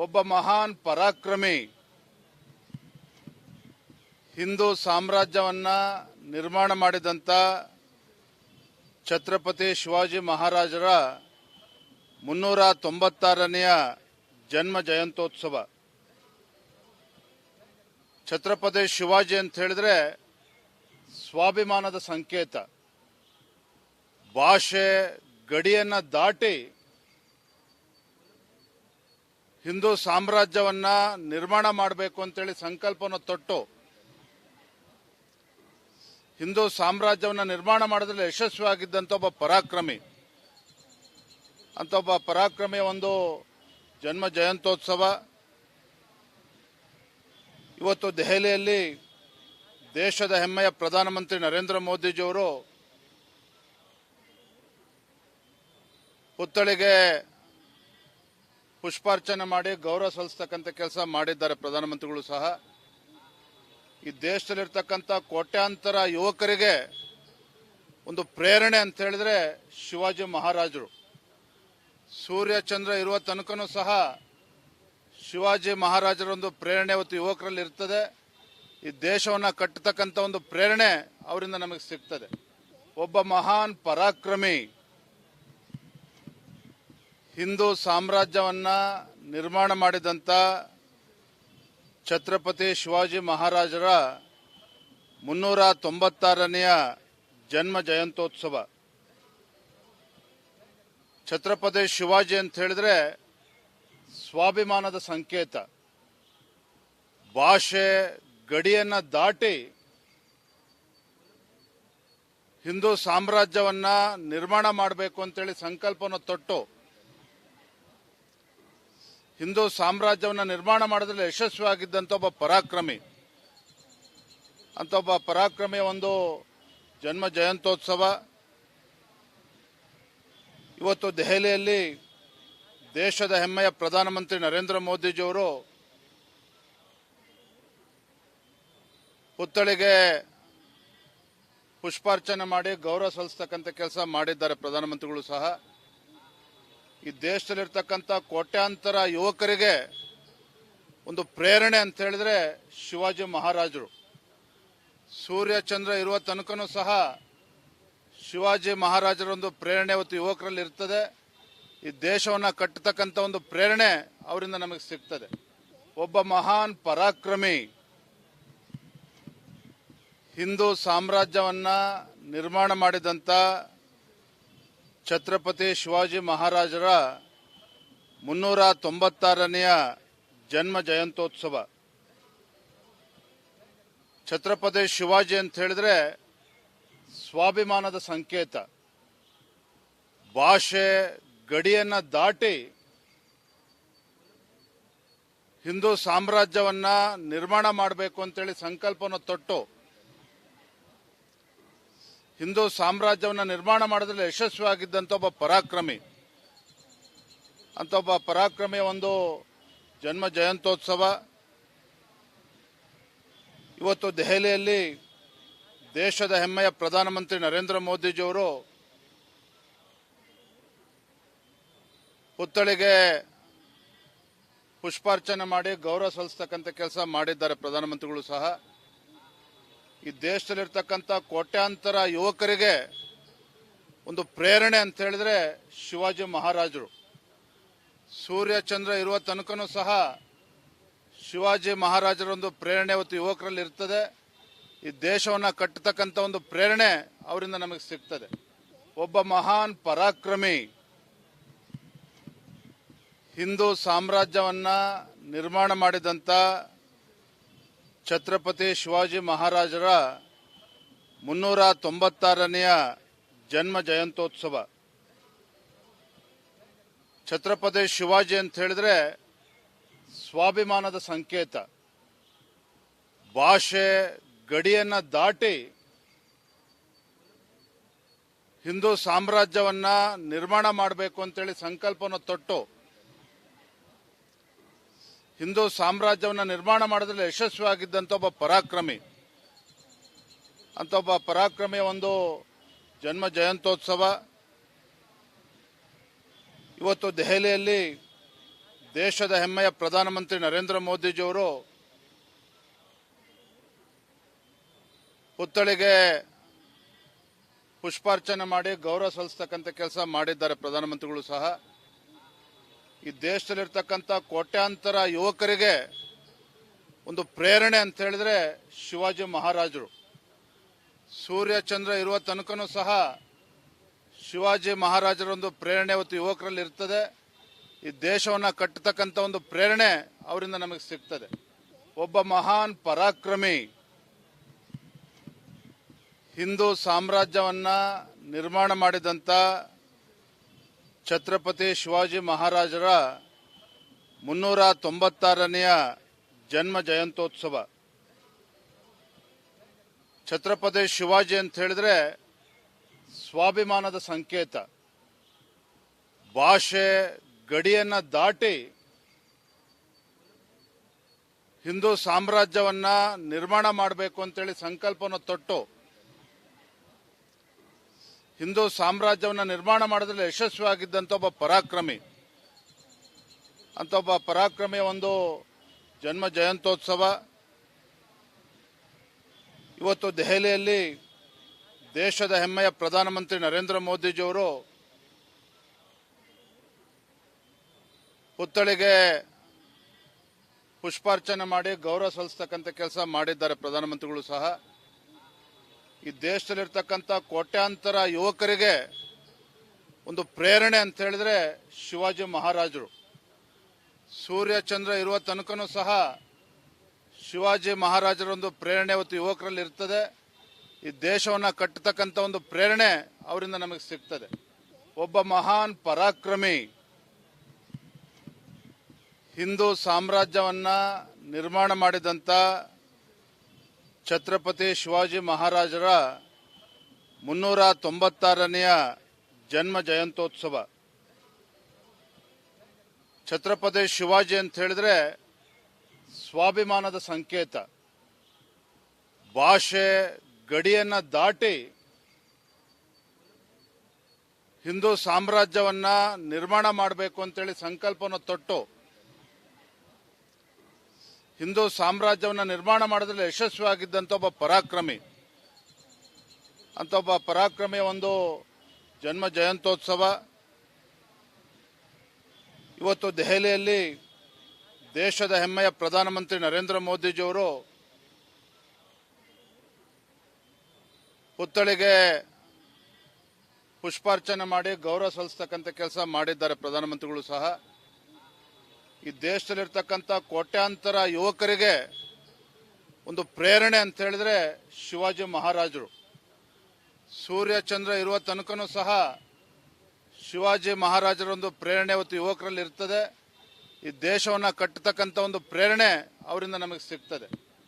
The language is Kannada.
ಒಬ್ಬ ಮಹಾನ್ ಪರಾಕ್ರಮಿ. ಹಿಂದೂ ಸಾಮ್ರಾಜ್ಯವನ್ನ ನಿರ್ಮಾಣ ಮಾಡಿದಂಥ ಛತ್ರಪತಿ ಶಿವಾಜಿ ಮಹಾರಾಜರ ಮುನ್ನೂರ ತೊಂಬತ್ತಾರನೆಯ ಜನ್ಮ ಜಯಂತ್ಯೋತ್ಸವ. ಛತ್ರಪತಿ ಶಿವಾಜಿ ಅಂತ ಹೇಳಿದ್ರೆ ಸ್ವಾಭಿಮಾನದ ಸಂಕೇತ. ಭಾಷೆ ಗಡಿಯನ್ನ ದಾಟಿ ಹಿಂದೂ ಸಾಮ್ರಾಜ್ಯವನ್ನ ನಿರ್ಮಾಣ ಮಾಡಬೇಕು ಅಂತೇಳಿ ಸಂಕಲ್ಪವನ್ನು ತೊಟ್ಟು, ಹಿಂದೂ ಸಾಮ್ರಾಜ್ಯವನ್ನ ನಿರ್ಮಾಣ ಮಾಡೋದ್ರಲ್ಲಿ ಯಶಸ್ವಿಯಾಗಿದ್ದಂಥ ಒಬ್ಬ ಪರಾಕ್ರಮಿ. ಅಂತ ಒಬ್ಬ ಪರಾಕ್ರಮಿಯ ಒಂದು ಜನ್ಮ ಜಯಂತ್ಯೋತ್ಸವ. ಇವತ್ತು ದೆಹಲಿಯಲ್ಲಿ ದೇಶದ ಹೆಮ್ಮೆಯ ಪ್ರಧಾನಮಂತ್ರಿ ನರೇಂದ್ರ ಮೋದಿಜಿಯವರು ಪುತ್ಥಳಿಗೆ ಪುಷ್ಪಾರ್ಚನೆ ಮಾಡಿ ಗೌರವ ಸಲ್ಲಿಸ್ತಕ್ಕಂಥ ಕೆಲಸ ಮಾಡಿದ್ದಾರೆ ಪ್ರಧಾನಮಂತ್ರಿಗಳು ಸಹ. ಈ ದೇಶದಲ್ಲಿರ್ತಕ್ಕಂಥ ಕೋಟ್ಯಾಂತರ ಯುವಕರಿಗೆ ಒಂದು ಪ್ರೇರಣೆ ಅಂತ ಹೇಳಿದ್ರೆ ಶಿವಾಜಿ ಮಹಾರಾಜರು. ಸೂರ್ಯ ಚಂದ್ರ ಇರುವ ತನಕನೂ ಸಹ ಶಿವಾಜಿ ಮಹಾರಾಜರ ಒಂದು ಪ್ರೇರಣೆ ಇವತ್ತು ಯುವಕರಲ್ಲಿ ಇರ್ತದೆ. ಈ ದೇಶವನ್ನ ಕಟ್ಟತಕ್ಕಂಥ ಒಂದು ಪ್ರೇರಣೆ ಅವರಿಂದ ನಮಗೆ ಸಿಗ್ತದೆ. ಒಬ್ಬ ಮಹಾನ್ ಪರಾಕ್ರಮಿ ಹಿಂದೂ ಸಾಮ್ರಾಜ್ಯವನ್ನ ನಿರ್ಮಾಣ ಮಾಡಿದಂಥ ಛತ್ರಪತಿ ಶಿವಾಜಿ ಮಹಾರಾಜರ ಮುನ್ನೂರ ತೊಂಬತ್ತಾರನೆಯ ಜನ್ಮ ಜಯಂತ್ಯೋತ್ಸವ. ಛತ್ರಪತಿ ಶಿವಾಜಿ ಅಂತ ಹೇಳಿದ್ರೆ ಸ್ವಾಭಿಮಾನದ ಸಂಕೇತ. ಭಾಷೆ, ಗಡಿಯನ್ನ ದಾಟಿ ಹಿಂದೂ ಸಾಮ್ರಾಜ್ಯವನ್ನ ನಿರ್ಮಾಣ ಮಾಡಬೇಕು ಅಂತೇಳಿ ಸಂಕಲ್ಪವನ್ನು ತೊಟ್ಟು ಹಿಂದೂ ಸಾಮ್ರಾಜ್ಯವನ್ನು ನಿರ್ಮಾಣ ಮಾಡೋದ್ರಲ್ಲಿ ಯಶಸ್ವಿಯಾಗಿದ್ದಂಥ ಒಬ್ಬ ಪರಾಕ್ರಮಿ. ಅಂತ ಒಬ್ಬ ಪರಾಕ್ರಮಿಯ ಒಂದು ಜನ್ಮ ಜಯಂತ್ಯೋತ್ಸವ. ಇವತ್ತು ದೆಹಲಿಯಲ್ಲಿ ದೇಶದ ಹೆಮ್ಮೆಯ ಪ್ರಧಾನಮಂತ್ರಿ ನರೇಂದ್ರ ಮೋದಿಜಿಯವರು ಪುತ್ಥಳಿಗೆ ಪುಷ್ಪಾರ್ಚನೆ ಮಾಡಿ ಗೌರವ ಸಲ್ಲಿಸ್ತಕ್ಕಂಥ ಕೆಲಸ ಮಾಡಿದ್ದಾರೆ ಪ್ರಧಾನಮಂತ್ರಿಗಳು ಸಹ. ಈ ದೇಶದಲ್ಲಿರ್ತಕ್ಕಂಥ ಕೋಟ್ಯಾಂತರ ಯುವಕರಿಗೆ ಒಂದು ಪ್ರೇರಣೆ ಅಂತ ಹೇಳಿದ್ರೆ ಶಿವಾಜಿ ಮಹಾರಾಜರು. ಸೂರ್ಯ ಚಂದ್ರ ಇರುವ ತನಕನೂ ಸಹ ಶಿವಾಜಿ ಮಹಾರಾಜರ ಒಂದು ಪ್ರೇರಣೆ ಇವತ್ತು ಯುವಕರಲ್ಲಿ ಇರ್ತದೆ. ಈ ದೇಶವನ್ನ ಕಟ್ಟತಕ್ಕಂಥ ಒಂದು ಪ್ರೇರಣೆ ಅವರಿಂದ ನಮಗೆ ಸಿಗ್ತದೆ. ಒಬ್ಬ ಮಹಾನ್ ಪರಾಕ್ರಮಿ ಹಿಂದೂ ಸಾಮ್ರಾಜ್ಯವನ್ನ ನಿರ್ಮಾಣ ಮಾಡಿದಂಥ ಛತ್ರಪತಿ ಶಿವಾಜಿ ಮಹಾರಾಜರ ಮುನ್ನೂರ ತೊಂಬತ್ತಾರನೆಯ ಜನ್ಮ ಜಯಂತ್ಯೋತ್ಸವ. ಛತ್ರಪತಿ ಶಿವಾಜಿ ಅಂತ ಹೇಳಿದ್ರೆ ಸ್ವಾಭಿಮಾನದ ಸಂಕೇತ. ಭಾಷೆ ಗಡಿಯನ್ನ ದಾಟಿ ಹಿಂದೂ ಸಾಮ್ರಾಜ್ಯವನ್ನ ನಿರ್ಮಾಣ ಮಾಡಬೇಕು ಅಂತೇಳಿ ಸಂಕಲ್ಪವನ್ನು ತೊಟ್ಟು ಹಿಂದೂ ಸಾಮ್ರಾಜ್ಯವನ್ನು ನಿರ್ಮಾಣ ಮಾಡೋದ್ರಲ್ಲಿ ಯಶಸ್ವಿಯಾಗಿದ್ದಂಥ ಒಬ್ಬ ಪರಾಕ್ರಮಿ. ಅಂತ ಒಬ್ಬ ಪರಾಕ್ರಮಿಯ ಒಂದು ಜನ್ಮ ಜಯಂತ್ಯೋತ್ಸವ. ಇವತ್ತು ದೆಹಲಿಯಲ್ಲಿ ದೇಶದ ಹೆಮ್ಮೆಯ ಪ್ರಧಾನಮಂತ್ರಿ ನರೇಂದ್ರ ಮೋದಿಜಿಯವರು ಪುತ್ಥಳಿಗೆ ಪುಷ್ಪಾರ್ಚನೆ ಮಾಡಿ ಗೌರವ ಸಲ್ಲಿಸ್ತಕ್ಕಂಥ ಕೆಲಸ ಮಾಡಿದ್ದಾರೆ ಪ್ರಧಾನಮಂತ್ರಿಗಳು ಸಹ. ಈ ದೇಶದಲ್ಲಿರ್ತಕ್ಕಂಥ ಕೋಟ್ಯಾಂತರ ಯುವಕರಿಗೆ ಒಂದು ಪ್ರೇರಣೆ ಅಂತ ಹೇಳಿದ್ರೆ ಶಿವಾಜಿ ಮಹಾರಾಜರು. ಸೂರ್ಯ ಚಂದ್ರ ಇರುವ ತನಕನೂ ಸಹ ಶಿವಾಜಿ ಮಹಾರಾಜರ ಒಂದು ಪ್ರೇರಣೆ ಇವತ್ತು ಯುವಕರಲ್ಲಿ ಇರ್ತದೆ. ಈ ದೇಶವನ್ನ ಕಟ್ಟತಕ್ಕಂಥ ಒಂದು ಪ್ರೇರಣೆ ಅವರಿಂದ ನಮಗೆ ಸಿಗ್ತದೆ. ಒಬ್ಬ ಮಹಾನ್ ಪರಾಕ್ರಮಿ ಹಿಂದೂ ಸಾಮ್ರಾಜ್ಯವನ್ನ ನಿರ್ಮಾಣ ಮಾಡಿದಂಥ ಛತ್ರಪತಿ ಶಿವಾಜಿ ಮಹಾರಾಜರ ಮುನ್ನೂರ ತೊಂಬತ್ತಾರನೆಯ ಜನ್ಮ ಜಯಂತ್ಯೋತ್ಸವ. ಛತ್ರಪತಿ ಶಿವಾಜಿ ಅಂತ ಹೇಳಿದ್ರೆ ಸ್ವಾಭಿಮಾನದ ಸಂಕೇತ. ಭಾಷೆ, ಗಡಿಯನ್ನ ದಾಟಿ ಹಿಂದೂ ಸಾಮ್ರಾಜ್ಯವನ್ನ ನಿರ್ಮಾಣ ಮಾಡಬೇಕು ಅಂತೇಳಿ ಸಂಕಲ್ಪವನ್ನು ತೊಟ್ಟು ಹಿಂದೂ ಸಾಮ್ರಾಜ್ಯವನ್ನು ನಿರ್ಮಾಣ ಮಾಡೋದ್ರಲ್ಲಿ ಯಶಸ್ವಿಯಾಗಿದ್ದಂಥ ಒಬ್ಬ ಪರಾಕ್ರಮಿ. ಅಂತ ಒಬ್ಬ ಪರಾಕ್ರಮಿಯ ಒಂದು ಜನ್ಮ ಜಯಂತ್ಯೋತ್ಸವ. ಇವತ್ತು ದೆಹಲಿಯಲ್ಲಿ ದೇಶದ ಹೆಮ್ಮೆಯ ಪ್ರಧಾನಮಂತ್ರಿ ನರೇಂದ್ರ ಮೋದಿಜಿಯವರು ಪುತ್ಥಳಿಗೆ ಪುಷ್ಪಾರ್ಚನೆ ಮಾಡಿ ಗೌರವ ಸಲ್ಲಿಸ್ತಕ್ಕಂಥ ಕೆಲಸ ಮಾಡಿದ್ದಾರೆ ಪ್ರಧಾನಮಂತ್ರಿಗಳು ಸಹ. ಈ ದೇಶದಲ್ಲಿರ್ತಕ್ಕಂಥ ಕೋಟ್ಯಾಂತರ ಯುವಕರಿಗೆ ಒಂದು ಪ್ರೇರಣೆ ಅಂತ ಹೇಳಿದ್ರೆ ಶಿವಾಜಿ ಮಹಾರಾಜರು. ಸೂರ್ಯ ಚಂದ್ರ ಇರುವ ತನಕನೂ ಸಹ ಶಿವಾಜಿ ಮಹಾರಾಜರ ಒಂದು ಪ್ರೇರಣೆ ಇವತ್ತು ಯುವಕರಲ್ಲಿ ಇರ್ತದೆ. ಈ ದೇಶವನ್ನ ಕಟ್ಟತಕ್ಕಂಥ ಒಂದು ಪ್ರೇರಣೆ ಅವರಿಂದ ನಮಗೆ ಸಿಗ್ತದೆ. ಒಬ್ಬ ಮಹಾನ್ ಪರಾಕ್ರಮಿ ಹಿಂದೂ ಸಾಮ್ರಾಜ್ಯವನ್ನ ನಿರ್ಮಾಣ ಮಾಡಿದಂತ ಛತ್ರಪತಿ ಶಿವಾಜಿ ಮಹಾರಾಜರ ಮುನ್ನೂರ ತೊಂಬತ್ತಾರನೆಯ ಜನ್ಮ ಜಯಂತ್ಯೋತ್ಸವ. ಛತ್ರಪತಿ ಶಿವಾಜಿ ಅಂತ ಹೇಳಿದ್ರೆ ಸ್ವಾಭಿಮಾನದ ಸಂಕೇತ. ಭಾಷೆ, ಗಡಿಯನ್ನ ದಾಟಿ ಹಿಂದೂ ಸಾಮ್ರಾಜ್ಯವನ್ನ ನಿರ್ಮಾಣ ಮಾಡಬೇಕು ಅಂತೇಳಿ ಸಂಕಲ್ಪವನ್ನು ತೊಟ್ಟು ಹಿಂದೂ ಸಾಮ್ರಾಜ್ಯವನ್ನು ನಿರ್ಮಾಣ ಮಾಡೋದ್ರಲ್ಲಿ ಯಶಸ್ವಿಯಾಗಿದ್ದಂಥ ಒಬ್ಬ ಪರಾಕ್ರಮಿ. ಅಂತ ಒಬ್ಬ ಪರಾಕ್ರಮಿಯ ಒಂದು ಜನ್ಮ ಜಯಂತ್ಯೋತ್ಸವ. ಇವತ್ತು ದೆಹಲಿಯಲ್ಲಿ ದೇಶದ ಹೆಮ್ಮೆಯ ಪ್ರಧಾನಮಂತ್ರಿ ನರೇಂದ್ರ ಮೋದಿಜಿಯವರು ಪುತ್ಥಳಿಗೆ ಪುಷ್ಪಾರ್ಚನೆ ಮಾಡಿ ಗೌರವ ಸಲ್ಲಿಸ್ತಕ್ಕಂಥ ಕೆಲಸ ಮಾಡಿದ್ದಾರೆ ಪ್ರಧಾನಮಂತ್ರಿಗಳು ಸಹ. ಈ ದೇಶದಲ್ಲಿರ್ತಕ್ಕಂಥ ಕೋಟ್ಯಾಂತರ ಯುವಕರಿಗೆ ಒಂದು ಪ್ರೇರಣೆ ಅಂತ ಹೇಳಿದ್ರೆ ಶಿವಾಜಿ ಮಹಾರಾಜರು. ಸೂರ್ಯ ಚಂದ್ರ ಇರುವ ತನಕನೂ ಸಹ ಶಿವಾಜಿ ಮಹಾರಾಜರ ಒಂದು ಪ್ರೇರಣೆ ಇವತ್ತು ಯುವಕರಲ್ಲಿ ಇರ್ತದೆ. ಈ ದೇಶವನ್ನ ಕಟ್ಟತಕ್ಕಂಥ ಒಂದು ಪ್ರೇರಣೆ ಅವರಿಂದ ನಮಗೆ ಸಿಗ್ತದೆ. ಒಬ್ಬ ಮಹಾನ್ ಪರಾಕ್ರಮಿ ಹಿಂದೂ ಸಾಮ್ರಾಜ್ಯವನ್ನ ನಿರ್ಮಾಣ ಮಾಡಿದಂತ ಛತ್ರಪತಿ ಶಿವಾಜಿ ಮಹಾರಾಜರ ಮುನ್ನೂರ ತೊಂಬತ್ತಾರನೆಯ ಜನ್ಮ ಜಯಂತ್ಯೋತ್ಸವ. ಛತ್ರಪತಿ ಶಿವಾಜಿ ಅಂತ ಹೇಳಿದ್ರೆ ಸ್ವಾಭಿಮಾನದ ಸಂಕೇತ. ಭಾಷೆ, ಗಡಿಯನ್ನ ದಾಟಿ ಹಿಂದೂ ಸಾಮ್ರಾಜ್ಯವನ್ನ ನಿರ್ಮಾಣ ಮಾಡಬೇಕು ಅಂತೇಳಿ ಸಂಕಲ್ಪವನ್ನು ತೊಟ್ಟು ಹಿಂದೂ ಸಾಮ್ರಾಜ್ಯವನ್ನು ನಿರ್ಮಾಣ ಮಾಡೋದ್ರಲ್ಲಿ ಯಶಸ್ವಿಯಾಗಿದ್ದಂಥ ಒಬ್ಬ ಪರಾಕ್ರಮಿ. ಅಂತ ಒಬ್ಬ ಪರಾಕ್ರಮಿಯ ಒಂದು ಜನ್ಮ ಜಯಂತ್ಯೋತ್ಸವ. ಇವತ್ತು ದೆಹಲಿಯಲ್ಲಿ ದೇಶದ ಹೆಮ್ಮೆಯ ಪ್ರಧಾನಮಂತ್ರಿ ನರೇಂದ್ರ ಮೋದಿಜಿಯವರು ಪುತ್ಥಳಿಗೆ ಪುಷ್ಪಾರ್ಚನೆ ಮಾಡಿ ಗೌರವ ಸಲ್ಲಿಸ್ತಕ್ಕಂಥ ಕೆಲಸ ಮಾಡಿದ್ದಾರೆ ಪ್ರಧಾನಮಂತ್ರಿಗಳು ಸಹ. ಈ ದೇಶದಲ್ಲಿರ್ತಕ್ಕಂಥ ಕೋಟ್ಯಾಂತರ ಯುವಕರಿಗೆ ಒಂದು ಪ್ರೇರಣೆ ಅಂತ ಹೇಳಿದ್ರೆ ಶಿವಾಜಿ ಮಹಾರಾಜರು. ಸೂರ್ಯ ಚಂದ್ರ ಇರುವ ತನಕನೂ ಸಹ ಶಿವಾಜಿ ಮಹಾರಾಜರ ಒಂದು ಪ್ರೇರಣೆ ಇವತ್ತು ಯುವಕರಲ್ಲಿ ಇರ್ತದೆ. ಈ ದೇಶವನ್ನ ಕಟ್ಟತಕ್ಕಂಥ ಒಂದು ಪ್ರೇರಣೆ ಅವರಿಂದ ನಮಗೆ ಸಿಗ್ತದೆ.